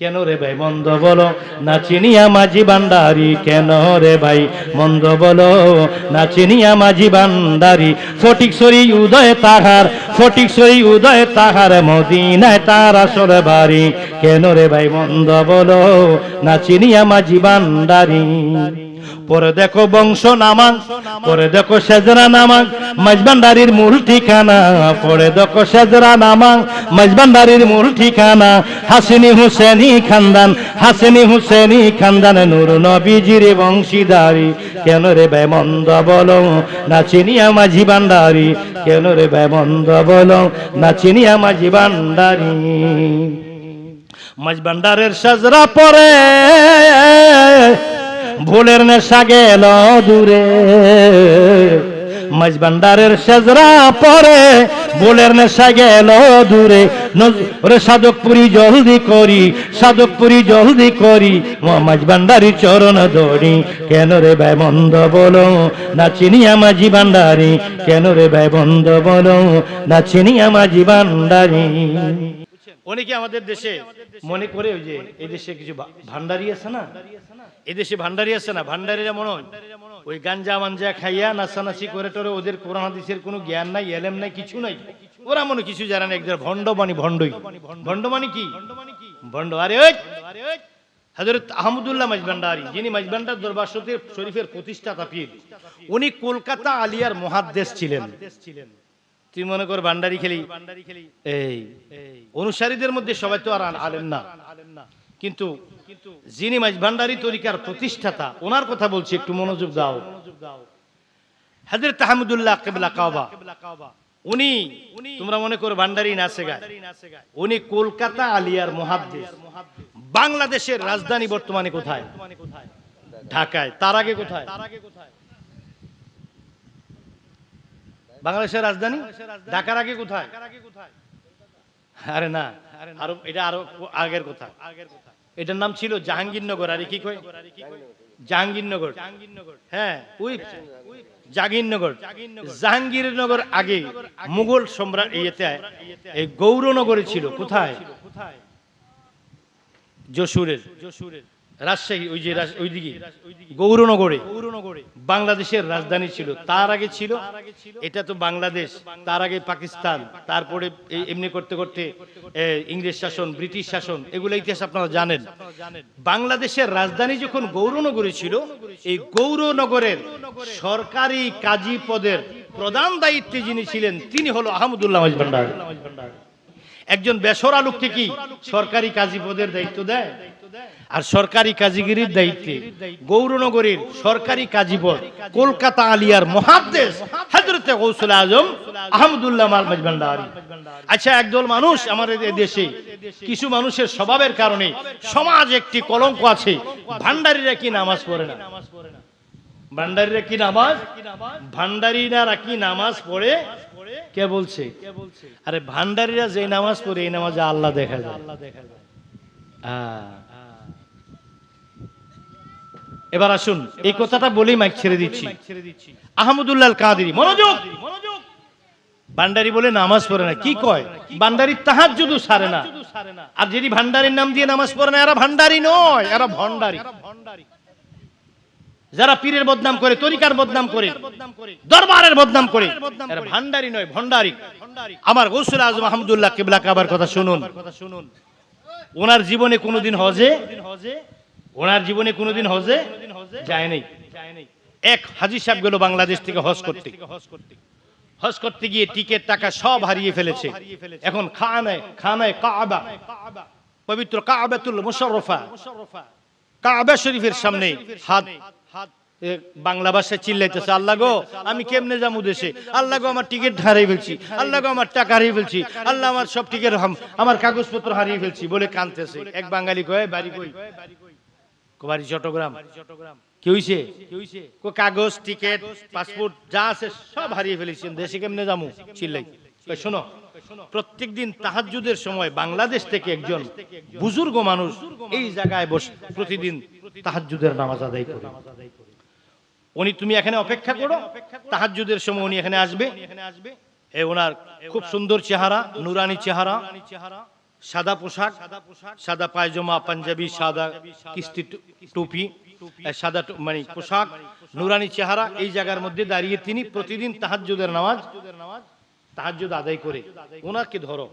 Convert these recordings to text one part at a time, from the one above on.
কেন রে ভাই? মন্দ বলো। না চিনিয়া মাঝি বান্ডারি কেন রে ভাই? মন্দ বলো। না চিনিয়া মাঝি বান্ডারি ফটিক সরি উদয় তাহার, ফটিক সরি উদয় তাহার, মদিনায় তার আসলে বাড়ি। কেন রে ভাই? মন্দ বলো। না চিনিয়া মাঝি ভান্ডারি পরে দেখো বংশ নামাং পরে দেখো সেজরা নামাং মাঝবান্ডারির মূল ঠিকানা। পরে দেখো সেজরা নামাং মাঝবান্ডারির মূল ঠিকানা। হাসিনী হুসেনি খানদান, হাসিনী হুসেনি খানদান, নূর নবীজির বংশীদারি। কেন রে ভাই মন্দ বলো, না চিনিয়া মাঝি ভান্ডারি কেন রে ভাই মন্দ বলো, না চিনিয়া মাঝি ভান্ডারি মাঝবান্ডারের সাজরা পরে ভুলের নেশা গেল দূরে। মাঝবান্ডারের সেজরা পরে ভুলের নেশা গেল দূরে। ওরে সাধকপুরি, জলদি করি, সাধকপুরি, জলদি করি। মাঝবান্ডারি চরণ দড়ি কেন রে ভাই বন্ধ বলো? না চিনিয়া মাঝি ভান্ডারি, কেন রে ভাই বন্ধ বলো? না চিনিয়া মাঝি ভান্ডারি। অনেকে আমাদের দেশে মনে করে ওই যে এই দেশে কিছু ভান্ডারি আছে না? এই দেশে ভান্ডারি আছে না? ভান্ডারিরা মনে হয় ওই গাঞ্জা মাঞ্জা খাইয়া নাচানাচি করে টরে ওদের কোরআন হাদিসের কোনো জ্ঞান নাই এলেম নাই কিছু নাই। ওরা মনে কিছু জানে না একজন ভণ্ড মানি ভণ্ডই ভণ্ড মানি কি? ভণ্ড আরে ওই! হজরত আহমদুল্লাহ মাজবান্ডারি যিনি মাজবান্ডার দরবার শরীফের- শরীফের প্রতিষ্ঠাতা পীর উনি কলকাতা আলিয়ার মহাদ্দেশ ছিলেন। তুই মনে কর ভান্ডারি খেলি? এই, অনুসারীদের মধ্যে সবাই তো আর আ- আলেম না। কিন্তু যিনি মাঝ ভান্ডারি তরিকার প্রতিষ্ঠাতা, ওনার কথা বলছি, একটু মনোযোগ দাও। তাহমুদুল্লাহ কেবলা কাবা। উনি, তোমরা মনে করো ভান্ডারি নাচে উনি কলকাতা আলিয়ার বাংলাদেশের রাজধানী বর্তমানে কোথায়? ঢাকায়। তার আগে কোথায়? বাংলাদেশের রাজধানী? ঢাকার আগে কোথায়? আরে না, আরও, এটা আরও আগের কথা। এটার নাম ছিল জাহাঙ্গীরনগর, আরে কি কয়? জাহাঙ্গীরনগর। হ্যাঁ ওই জাহাঙ্গীরনগর। জাহাঙ্গীরনগর আগে মুঘল সম্রাট ইয়েতে, এই গৌরনগরে ছিল, কোথায়? যশোরের। যশোরের রাজশাহী, ওই যে ওইদিকে, গৌরনগরে। বাংলাদেশের রাজধানী ছিল। তার আগে ছিল, এটা তো বাংলাদেশ, তার আগে পাকিস্তান, তারপরে এমনি করতে করতে ইংরেজ শাসন, ব্রিটিশ শাসন, এগুলো ইতিহাস আপনারা জানেন। বাংলাদেশের রাজধানী যখন গৌরনগরে ছিল, এই গৌরনগরের সরকারি কাজী পদের প্রধান দায়িত্বে যিনি ছিলেন, তিনি হলো আহমদুল্লাহ ভান্ডার একজন বেসরা লোককে কি সরকারি কাজী পদের দায়িত্ব দেয়? আর সরকারি কাজীগিরির দায়িত্বে গৌরনগরের সরকারি কাজী পদ কলকাতা আলিয়ার মহাদ্দেশ হজরতে গৌসুল আজম আহমদুল্লাহ মাল মজবান্ডারি আচ্ছা একদল মানুষ আমাদের দেশে, কিছু মানুষের স্বভাবের কারণে সমাজ একটি কলঙ্ক আছে, ভান্ডারীরা কি নামাজ পড়ে না? ভান্ডারীরা কি নামাজ? ভান্ডারীরা কি নামাজ পড়ে? কে বলছে? আরে ভান্ডারীরা যে নামাজ পড়ে, এই নামাজে আল্লাহ দেখা যায়। আহ। এবার আসুন, এই কথাটা বলেই মাইক ছেড়ে দিচ্ছি। আহমদুল্লাহ কাদেরি, মনোযোগ! ভান্ডারি বলে নামাজ পড়ে না, কি কয়? ভান্ডারি তাহার যদু সারে না। আর যদি ভান্ডারির নাম দিয়ে নামাজ পড়ে না, এরা ভান্ডারি নয়, এরা ভণ্ডারি। যারা পীরের বদনাম করে, তরিকার বদনাম করে, দরবারের বদনাম করে ভান্ডারি নয়, ভণ্ডারি। আমার গৌসুল আজম আহমদুল্লাহ কেবলা কাবার কথা শুনুন। ওনার জীবনে কোনোদিন হজে, ওনার জীবনে কোনোদিন হজে যায় নাই। এক হাজি সাহেব গেল বাংলাদেশ থেকে হজ করতে। হজ করতে গিয়ে টিকেট, টাকা সব হারিয়ে ফেলেছে। এখন খানায় খানায় কাবা, পবিত্র কাবাতুল মুশাররফা কাবা শরীফের সামনে হাত বাংলা ভাষায় চিল্লাইতেছে, আল্লাহ গো, আমি কেমনে যাব দেশে? আল্লাহ গো, আমার টিকিট হারিয়ে ফেলছি। আল্লাহ গো, আমার টাকা হারিয়ে ফেলছি। আল্লাহ, আমার সব টিকিট আমার কাগজপত্র হারিয়ে ফেলছি বলে কানতেছে এক বাঙালি কয়, বাড়ি কই? বাড়ি চট্টগ্রাম। কি হইছে? কাগজ টিকিট পাসপোর্ট যা আছে সব হারিয়ে ফেলেছি। দেশে কেমনে যাব? চিল্লাই। শোনো প্রত্যেক দিন তাহাজ্জুদের সময় বাংলাদেশ থেকে একজন বুজুর্গ মানুষ এই জায়গায় বস প্রতিদিন তাহাজ্জুদের নামাজ আদায় করে। উনি, তুমি এখানে অপেক্ষা করো। তাহাজ্জুদের সময় উনি এখানে আসবে। এ ওনার খুব সুন্দর চেহারা, নুরানি চেহারা, সাদা পোশাক, সাদা পায়জামা, পাঞ্জাবি, সাদা কিস্তি টুপি সাদা মানে পোশাক, নুরানি চেহারা এই জায়গার মধ্যে দাঁড়িয়ে তিনি প্রতিদিন তাহাজ্জুদের নামাজ তাহাজ্জুদ আদায় করে, ওনাকে ধরো।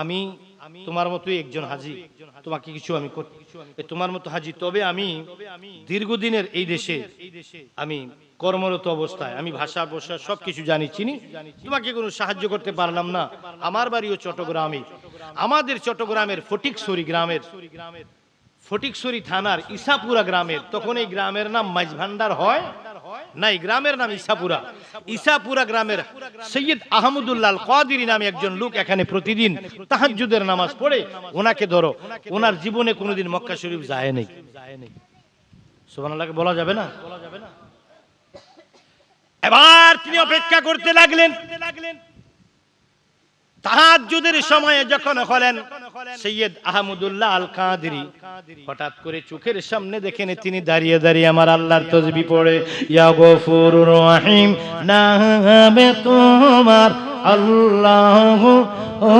আমি তোমার মতোই একজন হাজি। তোমাকে কিছু আমি তোমার মতো হাজি। তবে আমি দীর্ঘদিনের এই দেশে আমি কর্মরত অবস্থায়, আমি ভাষা ভাষা সবকিছু জানি, চিনি। তোমাকে কোনো সাহায্য করতে পারলাম না। আমার বাড়িও চট্টগ্রামে। আমাদের চট্টগ্রামের ফটিকছড়ি গ্রামের ফটিকছড়ি থানার ইসাপুরা গ্রামের, তখন এই গ্রামের নাম মাঝভান্ডার হয়। নাই, গ্রামের নাম ইসাপুরা ইসাপুরা গ্রামের সৈয়দ আহমদুল্লাহ কাদিরি নামে একজন লোক এখানে প্রতিদিন তাহাজুদের নামাজ পড়ে। ওনাকে ধরো, ওনার জীবনে কোনোদিন মক্কা শরীফ যায় নেই। সুবানাল্লাহকে বলা যাবে না? এবার তিনি অপেক্ষা করতে লাগলেন লাগলেন। তাহাজ্জুদের সময়ে যখন হলেন, সৈয়দ আহমদুল্লাহ আল কাদেরি হঠাৎ করে চোখের সামনে দেখেন তিনি দাঁড়িয়ে দাঁড়িয়ে আমার আল্লাহর তসবি পড়ে, ইয়া গফুরুর রহিম, নামে তোমার আল্লাহ, ও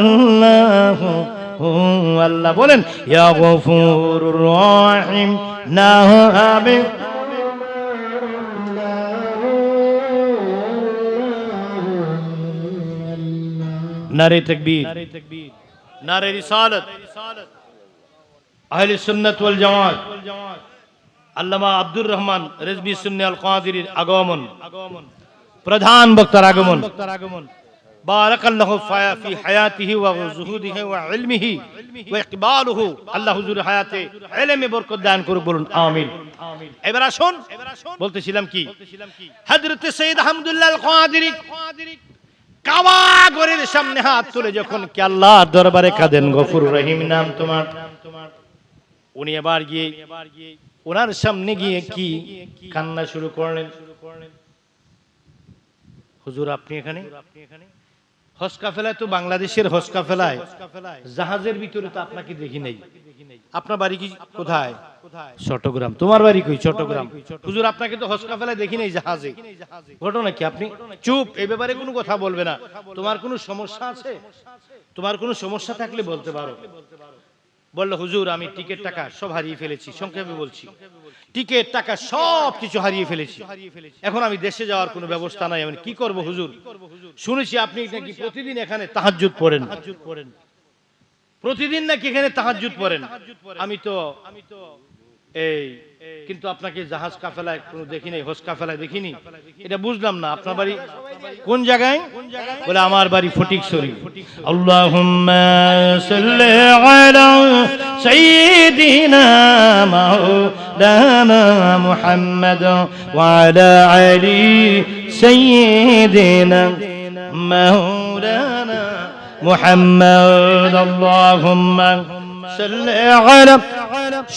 আল্লাহ ও আল্লাহ। বলেন, ইয়া গফুরুর রহিম, নামে নারে তকবীর নারে রিসালত আহলে সুন্নাত ওয়াল জামাত আল্লামা আব্দুর রহমান রেজবি সুন্নি আল কাদিরির আগমন প্রধান বক্তার আগমন بارك الله في- في حياته وزهوده وعلمه واقباله আল্লাহ হুজুর হায়াতে ইলমে বরকত দান করুক বলুন আমিন এবার আসুন বলতেছিলাম কি হযরত সৈয়দ আহমদুল্লাহ আল কাদিরি কাবা ঘরের সামনে হাত তুলে যখন কি দরবারে কাঁদেন, গফুর রহিম নাম তোমার। উনি এবার গিয়ে ওনার সামনে গিয়ে কি কান্না শুরু করলেন? হুজুর, আপনি এখানে? তো বাংলাদেশের হজ কাফেলায়। জাহাজের ভিতরে তো আপনাকে দেখি নাই। আপনার বাড়ি কি কোথায়? চট্টগ্রাম। তোমার বাড়ি কই? চট্টগ্রাম। হুজুর আপনাকে তো হজ কাফেলায় দেখি নাই জাহাজে। ঘটনা কি? আপনি চুপ এই ব্যাপারে কোনো কথা বলবে না। তোমার কোনো সমস্যা আছে? তোমার কোনো সমস্যা থাকলে বলতে পারো। বলল হুজুর আমি টিকিট টাকা সব হারিয়ে ফেলেছি। সংক্ষেপে বলছি। টিকিট টাকা সব কিছু হারিয়ে ফেলেছি। এখন আমি দেশে যাওয়ার কোনো ব্যবস্থা নাই। আমি কি করব হুজুর? শুনেছি আপনি নাকি প্রতিদিন এখানে তাহাজ্জুদ পড়েন। প্রতিদিন নাকি এখানে তাহাজ্জুদ পড়েন? আমি তো এই, কিন্তু আপনাকে জাহাজ কাফেলায় কোনো দেখি নাই, হোস কাফেলায় দেখিনি এটা বুঝলাম না, আপনার বাড়ি কোন জায়গায়? বলে, আমার বাড়ি ফটিকছড়ি। আল্লাহুম্মা সাল্লি আলা সাইয়্যিদিনা মাওলানা মুহাম্মদ ওয়া আলা আলি সাইয়্যিদিনা মাওলানা মুহাম্মদ। আল্লাহুম্মা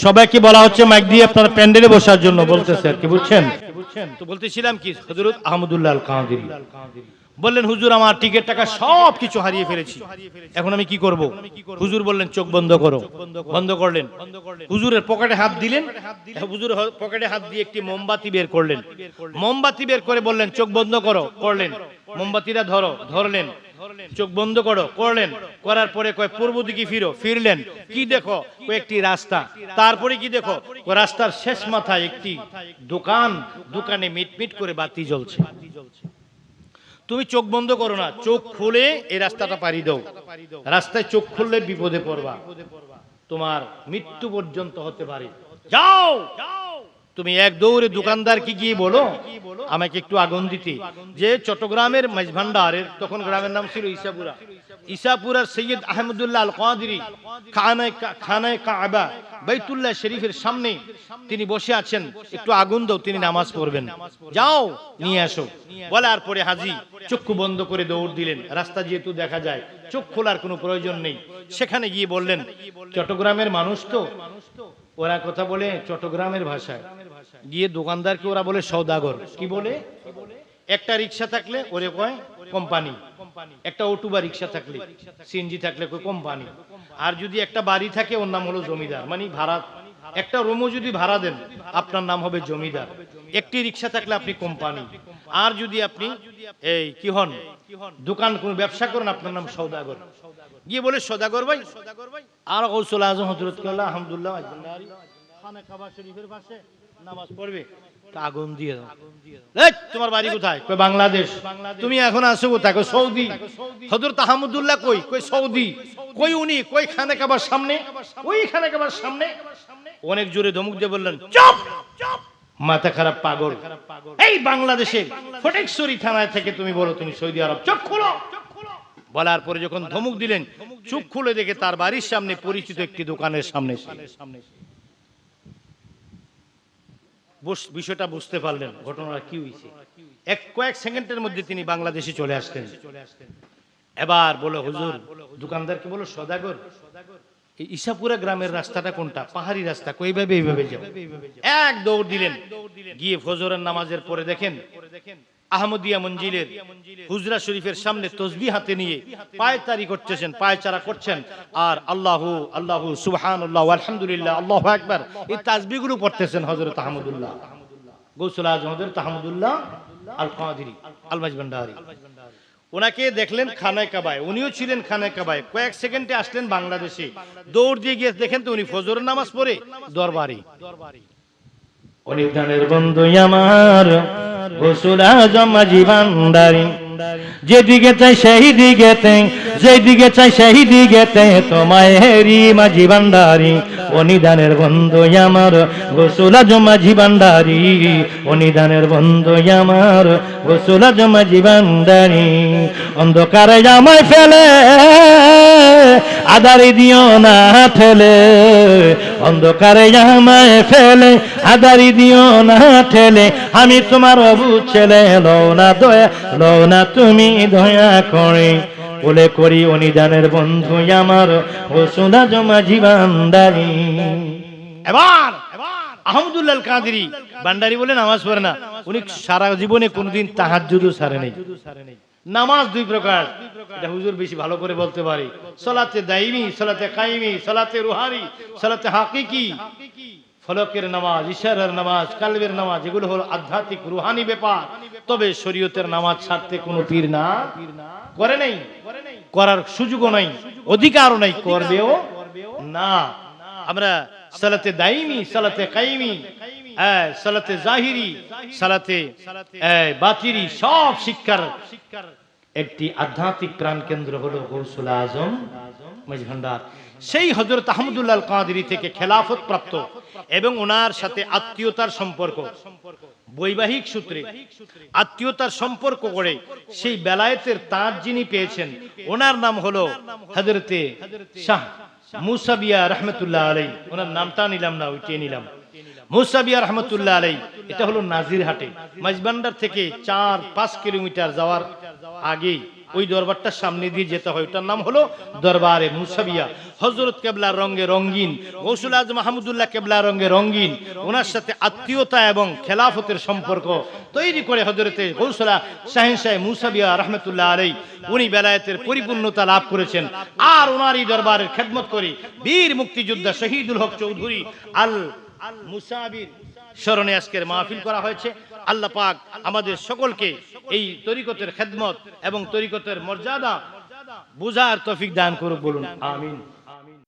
সবাইকে বলা হচ্ছে মাইক দিয়ে আপনার প্যান্ডেলে বসার জন্য বলতেছে আর কি, বুঝছেন? তো বলতেছিলাম কি, হযরত আহমদুল্লাহ আল কাদেরী বললেন, হুজুর, আমার টিকিট টাকা সব কিছু হারিয়ে ফেলেছি। এখন আমি কি করব? হুজুর বললেন, চোখ বন্ধ করো। বন্ধ করলেন। হুজুরের পকেটে হাত দিলেন। হুজুর পকেটে হাত দিয়ে একটি মোমবাতি বের করলেন। মোমবাতি বের করে বললেন, চোখ বন্ধ করো। করলেন। মোমবাতিটা ধরো, ধরলেন। চোখ বন্ধ করো, করলেন। করার পরে কয়, পূর্ব দিকে ফিরো, ফিরলেন। কি দেখো? একটি রাস্তা। তারপরে কি দেখো? রাস্তার শেষ মাথায় একটি দোকান। দোকানে মিটমিট করে বাতি জ্বলছে। তুমি চোখ বন্ধ করো না, চোখ খুলে এই রাস্তাটা পাড়ি দাও। রাস্তায় চোখ খুললে বিপদে পড়বা। তোমার মৃত্যু পর্যন্ত হতে পারে। যাও! তুমি এক দৌড়ে দোকানদারকে গিয়ে বলো? আমাকে একটু আগুন দিতে। যে চট্টগ্রামের মাঝভান্ডারের তখন গ্রামের নাম ছিল ইসাপুরা ইসাপুরার সৈয়দ আহমদুল্লাহ আল খানায় কাবা, বাইতুল্লাহ শরীফের সামনে তিনি বসে আছেন। একটু আগুন দাও, তিনি নামাজ পড়বেন। যাও, নিয়ে আসো। বলার পরে হাজি চক্ষু বন্ধ করে দৌড় দিলেন। রাস্তা যেহেতু দেখা যায়, চোখ খোলার কোনো প্রয়োজন নেই। সেখানে গিয়ে বললেন, চট্টগ্রামের মানুষ তো? ওরা কথা বলে, চট্টগ্রামের ভাষায়। গিয়ে দোকানদারকে ওরা বলে সৌদাগর কি বলে? একটা রিক্সা থাকলে ওরে কয় কোম্পানি। একটা অটো বা রিক্সা থাকলে, সিএনজি থাকলে কয় কোম্পানি। আর যদি একটা বাড়ি থাকে, ওর নাম হলো জমিদার। মানে ভাড়া। একটা রুমও যদি ভাড়া দেন, আপনার নাম হবে জমিদার। একটি রিক্সা থাকলে আপনি কোম্পানি। আর যদি আপনি এই কি হন? দোকান কোন ব্যবসা করেন, আপনার নাম সৌদাগর গিয়ে বলে সদাগর ভাই, আর কৌশল আজম হজরত আলহামদুলিল্লাহ খানে কাবা শরীফের পাশে। নামাজ পড়বে। আগুন দিয়ে দাও। তোমার বাড়ি কোথায়? কই বাংলাদেশ? তুমি এখন আসো কোথায়? কই সৌদি? হজরত আহমদুল্লাহ কই? কই সৌদি? কই উনি? কই খানে কাবার সামনে? ওই খানে কাবার সামনে। অনেক জোরে ধমক দিয়ে বললেন চুপ! মাথা খারাপ পাগল। এই থানায় থেকে তুমি বলো তুমি সৌদি আরব। চোখ খুলো। বলার পরে যখন ধমক দিলেন চোখ খুলে দেখে তার বাড়ির সামনে পরিচিত একটি দোকানের সামনে সে। বিষয়টা বুঝতে পারলেন, ঘটনাটা কি হয়েছে। এক কয়েক সেকেন্ডের মধ্যে তিনি বাংলাদেশে চলে আসতেন এবার বলে, হুজুর, দোকানদারকে বলো, সদাগর ইসাপুরা গ্রামের রাস্তাটা কোনটা? পাহাড়ি রাস্তা, কইভাবে এইভাবে যাও? এক দৌড় দিলেন। গিয়ে ফজরের নামাজের পরে দেখেন আহমদিয়া মঞ্জিলের হুজরা শরীফের সামনে তসবি হাতে নিয়ে পায়ে তারি করতেছেন, পায়চারা করছেন। আর আল্লাহু আল্লাহু সুবহান আল্লাহ আলহামদুলিল্লাহ, আল্লাহ একবার এই তাসবিগুলো পড়তেছেন হজরত আহমদুল্লাহ। গৌসুল আজম হজরত আহমদুল্লাহ আল কাদিরি আল মাজবান্ডারি ওনাকে দেখলেন খানায় কাবায়। উনিও ছিলেন খানায় কাবায়। কয়েক সেকেন্ডে আসলেন বাংলাদেশে। দৌড় দিয়ে গিয়ে দেখেন তো উনি ফজরের নামাজ পড়ে। দরবারি। অনিদানের বন্ধু আমার। গোসুল আজম জীবান্ডারি যেদিকে চাই সেই দিকেতে যেদিকে চাই সেই দিকেতে তোমায় হেরি মাঝি ভান্ডারি। অনিদানের বন্ধু আমার গোসুল আজম জীবান্ডারি অনিদানের বন্ধু আমার গোসুল আজম জীবান্ডারি অন্ধকারে জামায় ফেলে আদারি দিও না ঠেলে, অন্ধকারে আমায় ফেলে, আদারি দিও না ঠেলে, আমি তোমার অবু ছেলে, লও না দয়া, লও না তুমি দয়া করে। বলে করি অনিদানের বন্ধু আমার, ও সোনা জমা জীবানদারি। এবার আহমদুল্লাহ কাদিরি বান্ডারি বলে নামাজ পড়ে না, উনি সারা জীবনে কোনোদিন তাহাজ্জুদও সারে নেই। নামাজ দুই প্রকার। এটা হুজুর বেশি ভালো করে বলতে পারি। সলাতে দাইমি, সলাতে কাইমি, সলাতে রুহারি সলাতে হাকিকি। ফলকের নামাজ, ইশারের নামাজ, কালবের নামাজ, এগুলো হলো আধ্যাত্মিক রুহানি ব্যাপার। তবে শরীয়তের নামাজ ছাড়তে কোনো পীর না করে নাই। করার সুযোগও নাই, অধিকারও নাই, করবেও না। আমরা সালাতে দাইমি, সালাতে কাইমি সালাতে জাহিরি, সালাতে বাতিরি, সব শিক্ষার একটি আধ্যাত্মিক প্রাণ কেন্দ্র হলো গৌসুল আজম মজভান্ডার সেই হজরত থেকে খেলাফত প্রাপ্ত এবং ওনার সাথে আত্মীয়তার সম্পর্ক। বৈবাহিক সূত্রে আত্মীয়তার সম্পর্ক করে সেই বেলায়েতের তাজ যিনি পেয়েছেন, ওনার নাম হলো হজরতে শাহ মুসাবিয়া রহমতুল্লাহ আলাই ওনার নামটা নিলাম না ওইটাই নিলাম। মুসাবিয়া রহমতুল্লাহ আলাই এটা হলো নাজিরহাটে মাইজবান্ডার থেকে চার, পাঁচ কিলোমিটার যাওয়ার আগেই ওই দরবারটার সামনে দিয়ে যেতে হয়। ওটার নাম হলো দরবারে মুসাবিয়া হজরত কেবলার রঙে রঙ্গিন গৌসুল আজম মাহমুদুল্লাহ কেবলা রঙে রঙ্গিন ওনার সাথে আত্মীয়তা এবং খেলাফতের সম্পর্ক তৈরি করে হজরতে গৌসুলা শাহিন শাহ মুসাবিয়া রহমতুল্লাহ আলাই উনি বেলায়েতের পরিপূর্ণতা লাভ করেছেন। আর ওনারই দরবারের খেদমত করে বীর মুক্তিযোদ্ধা শহীদুল হক চৌধুরী আল স্মরণে আজকের মাহফিল করা হয়েছে। আল্লাহ পাক আমাদের সকলকে এই তরিকতের খেদমত এবং তরিকতের মর্যাদা বুঝার তফিক দান করুক বলুন, আমিন।